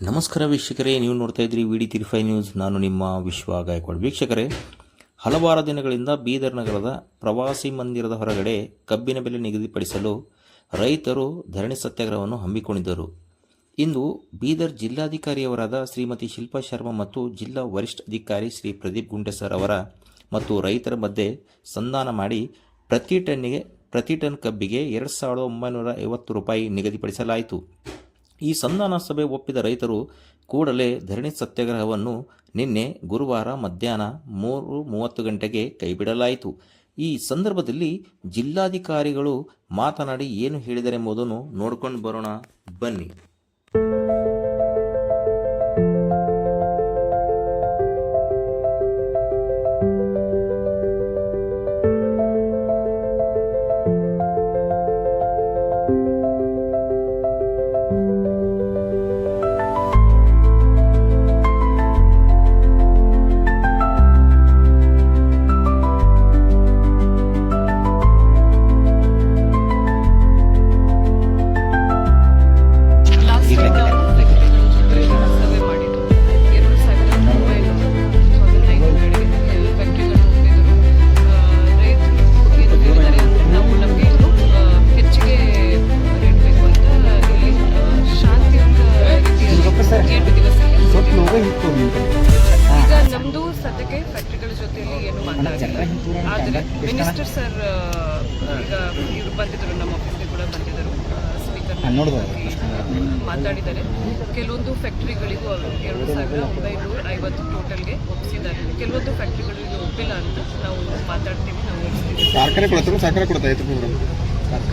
ನಮಸ್ಕಾರ ವೀಕ್ಷಕರೇ, ನೀವು ನೋಡ್ತಾ ಇದ್ರಿ ವಿ ಡಿ ಫೈ ನ್ಯೂಸ್. ನಾನು ನಿಮ್ಮ ವಿಶ್ವ ಗಾಯಕ್ವಾಡ್. ವೀಕ್ಷಕರೇ, ಹಲವಾರು ದಿನಗಳಿಂದ ಬೀದರ್ ನಗರದ ಪ್ರವಾಸಿ ಮಂದಿರದ ಹೊರಗಡೆ ಕಬ್ಬಿನ ಬೆಲೆ ನಿಗದಿಪಡಿಸಲು ರೈತರು ಧರಣಿ ಸತ್ಯಾಗ್ರಹವನ್ನು ಹಮ್ಮಿಕೊಂಡಿದ್ದರು. ಇಂದು ಬೀದರ್ ಜಿಲ್ಲಾಧಿಕಾರಿಯವರಾದ ಶ್ರೀಮತಿ ಶಿಲ್ಪಾ ಶರ್ಮಾ ಮತ್ತು ಜಿಲ್ಲಾ ವರಿಷ್ಠ ಅಧಿಕಾರಿ ಶ್ರೀ ಪ್ರದೀಪ್ ಗುಂಡೆಸರ್ ಅವರ ಮತ್ತು ರೈತರ ಮಧ್ಯೆ ಸಂಧಾನ ಮಾಡಿ ಪ್ರತಿ ಟನ್ನಿಗೆ, ಪ್ರತಿ ಟನ್ ಕಬ್ಬಿಗೆ ಎರಡು ಸಾವಿರದ ಒಂಬೈನೂರ ಐವತ್ತು ರೂಪಾಯಿ ನಿಗದಿಪಡಿಸಲಾಯಿತು. ಈ ಸಂಧಾನ ಸಭೆ ಒಪ್ಪಿದ ರೈತರು ಕೂಡಲೇ ಧರಣಿ ಸತ್ಯಾಗ್ರಹವನ್ನು ನಿನ್ನೆ ಗುರುವಾರ ಮಧ್ಯಾಹ್ನ ಮೂರು ಮೂವತ್ತು ಗಂಟೆಗೆ ಕೈಬಿಡಲಾಯಿತು. ಈ ಸಂದರ್ಭದಲ್ಲಿ ಜಿಲ್ಲಾಧಿಕಾರಿಗಳು ಮಾತನಾಡಿ ಏನು ಹೇಳಿದರೆಂಬುದನ್ನು ನೋಡ್ಕೊಂಡು ಬರೋಣ. ಬನ್ನಿ. ಬಂದಿದ್ದರು ನಮ್ಮ ಆಫೀಸ್ಗೆ ಕೂಡ ಬಂದಿದ್ದರು. ಸ್ಪೀಕರ್ ಮಾತಾಡಿದ್ದಾರೆ. ಕೆಲವೊಂದು ಫ್ಯಾಕ್ಟ್ರಿಗಳಿಗೂ ಅವರು ಎರಡು ಸಾವಿರ ಒಂಬೈನೂರ ಐವತ್ತು ಟೋಟಲ್ಗೆ ಒಪ್ಪಿಸಿದ್ದಾರೆ. ಕೆಲವೊಂದು ಫ್ಯಾಕ್ಟ್ರಿಗಳಿಗೆ ಒಪ್ಪಿಲ್ಲ ಅಂತ ನಾವು ಮಾತಾಡ್ತೀವಿ ನಾವು ಒಪ್ಪಿಸ್ತೀವಿ. ಕಾರ್ಖಾನೆ ಕೊಡ್ತಾರೆ ಸಹಕಾರ ಕೊಡ್ತಾ ಇತ್ತು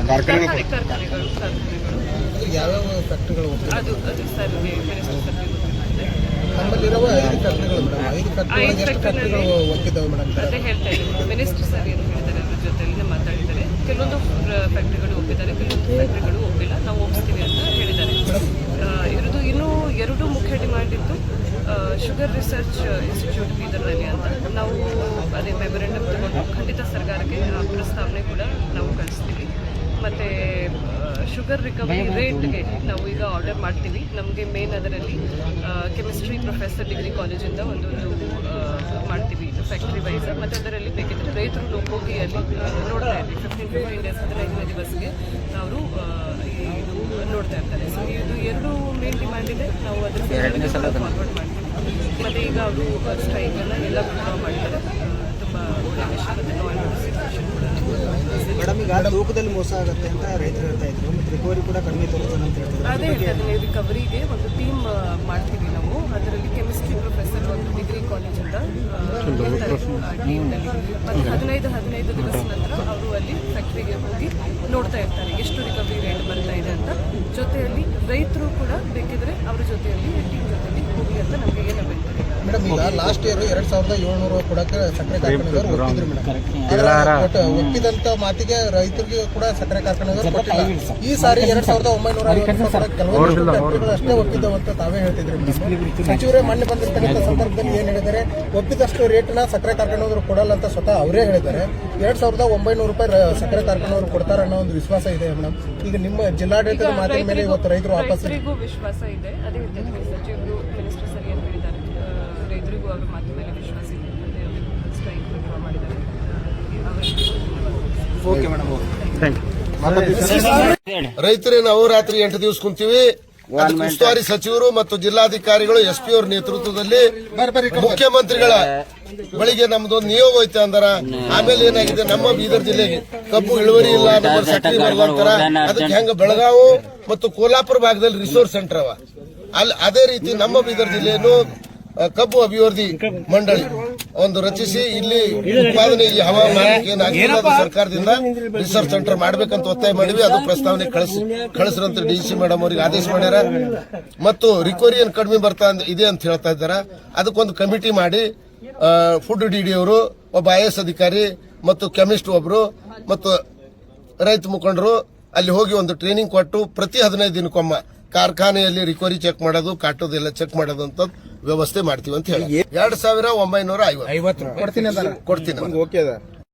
ಕಾರ್ಖಾನೆಗಳು ಅದು ಅದು ಸರ್ ಮಿನಿಸ್ಟರ್ ಸರ್ಗೆ ಗೊತ್ತಿರುತ್ತೆ ನಮ್ಮಲ್ಲಿರುವ ಐದು ಫ್ಯಾಕ್ಟ್ರಿಗಳು ಮೇಡಮ್. ಐದು ಫ್ಯಾಕ್ಟ್ರಿಗಳು ಐದು ಎಷ್ಟು ಒಪ್ಪಿದ್ದಾವೆ ಮೇಡಮ್. ಅದೇ ಹೇಳ್ತಾ ಇದ್ದೀನಿ. ಮಿನಿಸ್ಟರ್ ಸರ್ ಏನು ಹೇಳಿದ್ದಾರೆ ಅದ್ರ ಜೊತೆಯಲ್ಲಿ ಮಾತಾಡಿದ್ದಾರೆ. ಕೆಲವೊಂದು ಫ್ಯಾಕ್ಟ್ರಿಗಳು ಒಪ್ಪಿದ್ದಾರೆ ಕೆಲವು ಫ್ಯಾಕ್ಟ್ರಿಗಳು ಒಪ್ಪಿಲ್ಲ, ನಾವು ಒಪ್ಪಿಸ್ತೀವಿ ಅಂತ ಹೇಳಿದ್ದಾರೆ. ಇರೋದು ಇನ್ನೂ ಎರಡು ಮುಖ್ಯ ಡಿಮ್ಯಾಂಡ್ ಇತ್ತು ಶುಗರ್ ರಿಸರ್ಚ್ ಇನ್ಸ್ಟಿಟ್ಯೂಟ್ ಬೀದರ್ನಲ್ಲಿ ಅಂತ. ನಾವು ಅದೇ ಮೆಮೊರೆಂಡಮ್ ತಗೊಂಡು ಖಂಡಿತ ಸರ್ಕಾರಕ್ಕೆ ಪ್ರಸ್ತಾವನೆ ಕೂಡ ನಾವು ಕಳಿಸ್ತೀವಿ. ಮತ್ತು ಶುಗರ್ ರಿಕವರಿ ರೇಟ್ಗೆ ನಾವು ಈಗ ಆರ್ಡರ್ ಮಾಡ್ತೀವಿ. ನಮಗೆ ಮೇನ್ ಅದರಲ್ಲಿ ಕೆಮಿಸ್ಟ್ರಿ ಪ್ರೊಫೆಸರ್ ಡಿಗ್ರಿ ಕಾಲೇಜಿಂದ ಒಂದೊಂದು ಮಾಡ್ತೀವಿ. ಫ್ಯಾಕ್ಟ್ರಿ ವೈಸ್ ಮತ್ತು ಅದರಲ್ಲಿ ಬೇಕಿದ್ರೆ ರೈತರು ಲೋಕೋಗಿಯಲ್ಲಿ ನೋಡ್ತಾ ಇರ್ತೀವಿ. ಫಿಫ್ಟೀನ್ ಫಿಫ್ಟೀನ್ ಡೇಸ್ ಐದು ದಿವಸಕ್ಕೆ ಅವರು ಇದು ನೋಡ್ತಾ ಇರ್ತಾರೆ. ಸೊ ಇದು ಎರಡು ಮೇನ್ ಡಿಮ್ಯಾಂಡ್ ಇದೆ. ನಾವು ಅದ್ರ ಫಾರ್ವರ್ಡ್ ಮಾಡ್ತೀವಿ. ಮತ್ತು ಈಗ ಅವರು ಸ್ಟ್ರೈಕ್ ಎಲ್ಲ ಮಾಡ್ತಾರೆ. ತುಂಬ ಒಳ್ಳೆಯ ವಿಷಯ. ಮತ್ತು ಸಿಚುವೇಶನ್ ಕೂಡ. ಮೇಡಮ್ ಈಗ ತೂಕದಲ್ಲಿ ಮೋಸ ಆಗುತ್ತೆ ಅಂತ ರೈತರು ಹೇಳ್ತಾ ಇದ್ರು. ಮತ್ತೆ ರಿಕವರಿ ಕೂಡ ಕಡಿಮೆ ತೋರಿಸ್ತಾನೆ ಅಂತ ಹೇಳ್ತಿದ್ರು ಅದೇ ಹೇಳ್ತಾರೆ ರಿಕವರಿಗೆ ಒಂದು ಟೀಮ್ ಮಾಡ್ತೀವಿ ನಾವು. ಅದರಲ್ಲಿ ಕೆಮಿಸ್ಟ್ರಿ ಪ್ರೊಫೆಸರ್ ಒಂದು ಡಿಗ್ರಿ ಕಾಲೇಜಿಂದ ಟೀಮ್ನಲ್ಲಿ ಮತ್ತು ಹದಿನೈದು ಹದಿನೈದು ದಿವಸ ನಂತರ ಅವರು ಅಲ್ಲಿ ಫ್ಯಾಕ್ಟ್ರಿಗೆ ಹೋಗಿ ನೋಡ್ತಾ ಇರ್ತಾರೆ ಎಷ್ಟು ರಿಕವರಿ ರೇಟ್ ಬರ್ತಾ ಇದೆ ಅಂತ. ಜೊತೆಯಲ್ಲಿ ರೈತರು ಕೂಡ ಬೇಕಿದ್ರೆ ಅವ್ರ ಜೊತೆಯಲ್ಲಿ ಟೀಮ್ ಜೊತೆಯಲ್ಲಿ ಹೋಗಿ ಅಂತ ನಮಗೆ ಏನು ಹೇಳ್ತಾರೆ ಮೇಡಮ್ ಈಗ ಲಾಸ್ಟ್ ಇಯರ್ ಎರಡ್ ಸಾವಿರದ ಏಳ್ನೂರು ಕೊಡಕ್ಕೆ ಸಕ್ಕರೆ ಕಾರ್ಖಾನೆಗಳು ಒಪ್ಪಿದ್ರು ಮೇಡಮ್. ಒಟ್ಟು ಒಪ್ಪಿದಂತ ಮಾತಿಗೆ ರೈತರಿಗೆ ಕೂಡ ಸಕ್ಕರೆ ಕಾರ್ಖಾನೆಗಳು ಈ ಸಾರಿ ಎರಡ್ ಸಾವಿರದ ಒಂಬೈನೂರ ಕೆಲವೊಂದು ಅಷ್ಟೇ ಒಪ್ಪಿದ್ದವು ಅಂತ ತಾವೇ ಹೇಳ್ತಿದ್ರು. ಸಚಿವರೇ ಮೊನ್ನೆ ಬಂದಿರ್ತಕ್ಕಂಥ ಸಂದರ್ಭದಲ್ಲಿ ಏನ್ ಹೇಳಿದ್ದಾರೆ? ಒಪ್ಪಿದಷ್ಟು ರೇಟ್ನ ಸಕ್ಕರೆ ಕಾರ್ಖಾನೆಯವರು ಕೊಡಲ್ಲ ಅಂತ ಸ್ವತಃ ಅವರೇ ಹೇಳಿದ್ದಾರೆ. ಎರಡ್ ಸಾವಿರದ ಒಂಬೈನೂರು ರೂಪಾಯಿ ಸಕ್ಕರೆ ಕಾರ್ಖಾನೆಯವರು ಕೊಡ್ತಾರೆ ಅನ್ನೋ ಒಂದು ವಿಶ್ವಾಸ ಇದೆ ಮೇಡಮ್. ಈಗ ನಿಮ್ಮ ಜಿಲ್ಲಾಡಳಿತದ ಮಾತಿನ ಮೇಲೆ ಇವತ್ತು ರೈತರು ವಾಪಸ್ ವಿಶ್ವಾಸ ಇದೆ. ಅದೇ ಸಚಿವರು ಮಿನಿಸ್ಟರ್ ಸರಿ ಏನು ಹೇಳಿದ್ದಾರೆ ಆ, ಅವರ ಮಾತು ಮೇಲೆ ವಿಶ್ವಾಸ ಇದೆ ಮತ್ತೆ ಅವರು ಸ್ಟ್ರೈಕ್ ವಿಡ್ರಾ ಮಾಡಿದ್ದಾರೆ ಅವರಿಗೆ ರೈತರೇ ನಾವು ರಾತ್ರಿ ಎಂಟು ದಿವಸ ಕುಂತೀವಿ? ಉಸ್ತುವಾರಿ ಸಚಿವರು ಮತ್ತು ಜಿಲ್ಲಾಧಿಕಾರಿಗಳು ಎಸ್ ಪಿ ಅವರ ನೇತೃತ್ವದಲ್ಲಿ ಮುಖ್ಯಮಂತ್ರಿಗಳ ಬಳಿಗೆ ನಮ್ದೊಂದು ನಿಯೋಗ ಐತೆ ಅಂದಾರ. ಆಮೇಲೆ ಏನಾಗಿದೆ? ನಮ್ಮ ಬೀದರ್ ಜಿಲ್ಲೆಗೆ ಕಬ್ಬು ಇಳುವರಿ ಇಲ್ಲ ನಮ್ಮ ಸಕ್ರಿ ಬರ್ಲಂತಾರ ಅದಕ್ಕೆ ಹೆಂಗ ಬೆಳಗಾವು ಮತ್ತು ಕೋಲಾಪುರ ಭಾಗದಲ್ಲಿ ರಿಸೋರ್ಸ್ ಸೆಂಟರ್ ಅವ. ಅಲ್ಲಿ ಅದೇ ರೀತಿ ನಮ್ಮ ಬೀದರ್ ಜಿಲ್ಲೆಯನ್ನು ಕಬ್ಬು ಅಭಿವೃದ್ಧಿ ಮಂಡಳಿ ಒಂದು ರಚಿಸಿ ಇಲ್ಲಿ ಉತ್ಪಾದನೆ ಈ ಅದು ಸರ್ಕಾರದಿಂದ ರಿಸರ್ಚ್ ಸೆಂಟರ್ ಮಾಡ್ಬೇಕಂತ ಒತ್ತಾಯ ಮಾಡಿವಿ ಅದು ಪ್ರಸ್ತಾವನೆ ಕಳಿಸಿ ಕಳಿಸ್ರಂತ ಡಿ ಸಿ ಮೇಡಮ್ ಅವರಿಗೆ ಆದೇಶ ಮಾಡ್ಯಾರ. ಮತ್ತು ರಿಕವರಿ ಏನು ಕಡಿಮೆ ಬರ್ತಾ ಇದೆ ಅಂತ ಹೇಳ್ತಾ ಇದ್ದಾರೆ. ಅದಕ್ಕೊಂದು ಕಮಿಟಿ ಮಾಡಿ ಫುಡ್ ಡಿ ಡಿ ಅವರು ಒಬ್ಬ ಐ ಎಸ್ ಅಧಿಕಾರಿ ಮತ್ತು ಕೆಮಿಸ್ಟ್ ಒಬ್ಬರು ಮತ್ತು ರೈತ ಮುಖಂಡರು ಅಲ್ಲಿ ಹೋಗಿ ಒಂದು ಟ್ರೈನಿಂಗ್ ಕೊಟ್ಟು ಪ್ರತಿ ಹದಿನೈದು ದಿನಕ್ಕೊಮ್ಮ ಕಾರ್ಖಾನೆಯಲ್ಲಿ ರಿಕವರಿ ಚೆಕ್ ಮಾಡೋದು ಕಾಟೋದೆಲ್ಲ ಚೆಕ್ ಮಾಡೋದು ಅಂತ ವ್ಯವಸ್ಥೆ ಮಾಡ್ತೀವಿ ಅಂತ ಹೇಳಿ. ಎರಡ್ ಸಾವಿರ ಒಂಬೈನೂರ ಐವತ್ತು. ಐವತ್ತು ಕೊಡ್ತೀನಿ ಕೊಡ್ತೀನಿ. ಓಕೆ ಅದ